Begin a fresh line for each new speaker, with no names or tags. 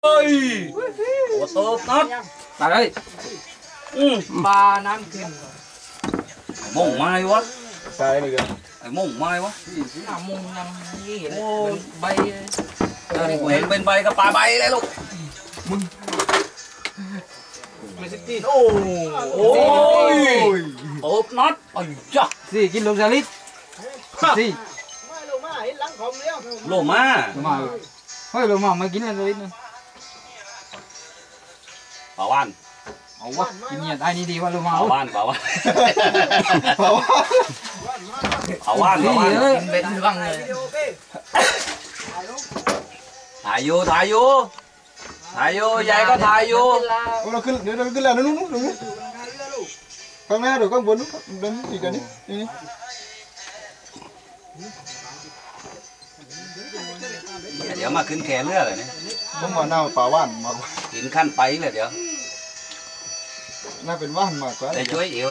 ơi Ủa tốt tốt Bà đây.
Ừ. Bà
nam kìm Mông mai quá. Sao đây kìa?
Mông mai quá. Mông năm gì
ờ, bay Đây này của bên bay các
bà bay đấy luôn. Mừng. Ôi. Ôi. Tốt
nót Ôi chà. Gì kinh lông ra lít? Gì? Lô
ma Lô
ma. Thôi
lô ma mày kín lên rồi ít nữa. ป็นใบกับปลาใบเลยลูก
ไม่สิตี
โอ้
โอ้ยโอบนัดอ้ยจ้ะ
สี่กินลงสลิดสี่
โลมา
ลงมาเฮ้ยลงมามากินเลยสลิดนึง
ปลาว่าน
เอาวะกินเนี่ยได้นี่ดีว่าลงมา
ปลา
เอา
ว่านปลาว่าน
เพราะว่า
ปลาว่านป
สี่
ลาว่าน
เอ้ยเป็นรังเลย
ถ่ายอยู่ถ่ายอยู่ถ่ายอยู่ยายก็ถ่ายอยู่
เราขึ้นเดี๋ยวเราขึ้นแล้วนู้นนู้นนู้นข้างหน้าเดี๋ยวข้างบนนู้นเดินอีกอันนี้นี่
เดี๋ยวมาขึ้นแขนเรือเลยเนี่ย
ต้องมาหน้าป่าว่านมากกว่า
กินขั้นไปเลยเดี๋ยว
น่าเป็นว่านมากกว่า
แต่ช่วยเอว